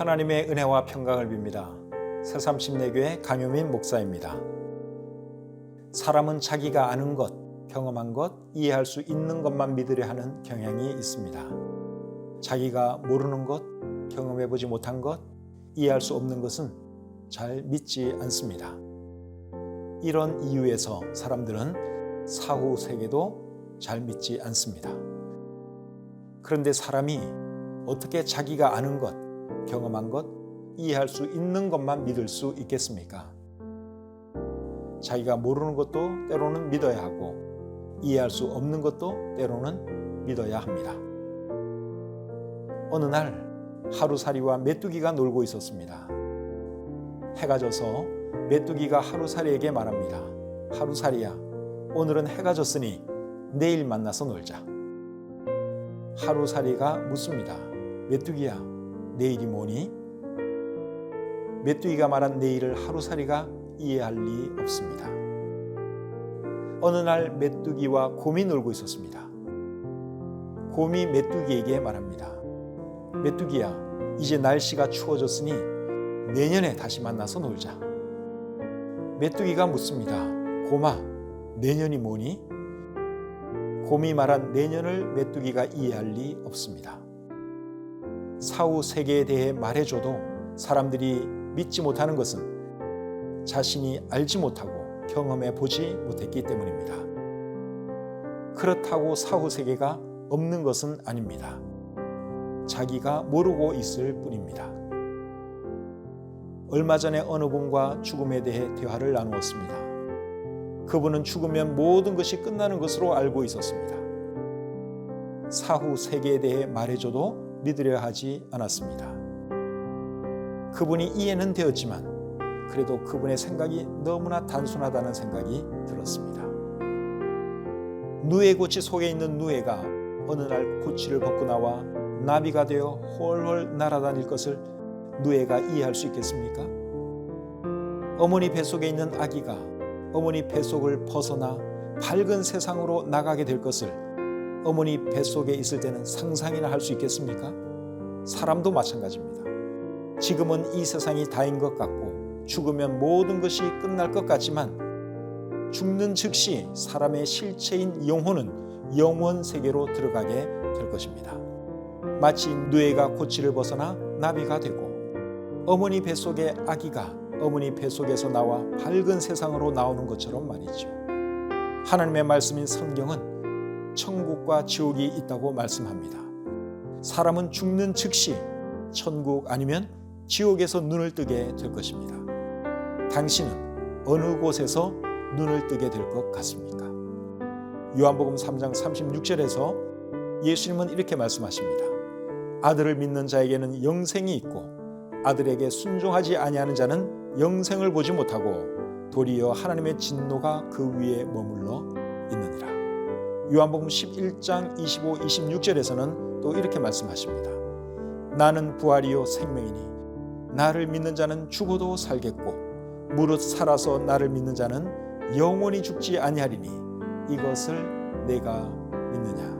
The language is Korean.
하나님의 은혜와 평강을 빕니다. 새삼십내교회 강효민 목사입니다. 사람은 자기가 아는 것, 경험한 것, 이해할 수 있는 것만 믿으려 하는 경향이 있습니다. 자기가 모르는 것, 경험해 보지 못한 것, 이해할 수 없는 것은 잘 믿지 않습니다. 이런 이유에서 사람들은 사후 세계도 잘 믿지 않습니다. 그런데 사람이 어떻게 자기가 아는 것, 경험한 것, 이해할 수 있는 것만 믿을 수 있겠습니까? 자기가 모르는 것도 때로는 믿어야 하고 이해할 수 없는 것도 때로는 믿어야 합니다. 어느 날 하루살이와 메뚜기가 놀고 있었습니다. 해가 져서 메뚜기가 하루살이에게 말합니다. 하루살이야, 오늘은 해가 졌으니 내일 만나서 놀자. 하루살이가 묻습니다. 메뚜기야, 내일이 뭐니? 메뚜기가 말한 내일을 하루살이가 이해할 리 없습니다. 어느 날 메뚜기와 곰이 놀고 있었습니다. 곰이 메뚜기에게 말합니다. 메뚜기야, 이제 날씨가 추워졌으니 내년에 다시 만나서 놀자. 메뚜기가 묻습니다. 곰아, 내년이 뭐니? 곰이 말한 내년을 메뚜기가 이해할 리 없습니다. 사후 세계에 대해 말해줘도 사람들이 믿지 못하는 것은 자신이 알지 못하고 경험해 보지 못했기 때문입니다. 그렇다고 사후 세계가 없는 것은 아닙니다. 자기가 모르고 있을 뿐입니다. 얼마 전에 어느 분과 죽음에 대해 대화를 나누었습니다. 그분은 죽으면 모든 것이 끝나는 것으로 알고 있었습니다. 사후 세계에 대해 말해줘도 믿으려 하지 않았습니다. 그분이 이해는 되었지만 그래도 그분의 생각이 너무나 단순하다는 생각이 들었습니다. 누에 고치 속에 있는 누에가 어느 날 고치를 벗고 나와 나비가 되어 홀홀 날아다닐 것을 누에가 이해할 수 있겠습니까? 어머니 뱃속에 있는 아기가 어머니 뱃속을 벗어나 밝은 세상으로 나가게 될 것을 어머니 뱃속에 있을 때는 상상이나 할 수 있겠습니까? 사람도 마찬가지입니다. 지금은 이 세상이 다인 것 같고 죽으면 모든 것이 끝날 것 같지만 죽는 즉시 사람의 실체인 영혼은 영원 세계로 들어가게 될 것입니다. 마치 누에가 고치를 벗어나 나비가 되고 어머니 뱃속의 아기가 어머니 뱃속에서 나와 밝은 세상으로 나오는 것처럼 말이죠. 하나님의 말씀인 성경은 천국과 지옥이 있다고 말씀합니다. 사람은 죽는 즉시 천국 아니면 지옥에서 눈을 뜨게 될 것입니다. 당신은 어느 곳에서 눈을 뜨게 될 것 같습니까? 요한복음 3장 36절에서 예수님은 이렇게 말씀하십니다. 아들을 믿는 자에게는 영생이 있고 아들에게 순종하지 아니하는 자는 영생을 보지 못하고 도리어 하나님의 진노가 그 위에 머물러 있느니라. 요한복음 11장 25, 26절에서는 또 이렇게 말씀하십니다. 나는 부활이요 생명이니 나를 믿는 자는 죽어도 살겠고 무릇 살아서 나를 믿는 자는 영원히 죽지 아니하리니 이것을 내가 믿느냐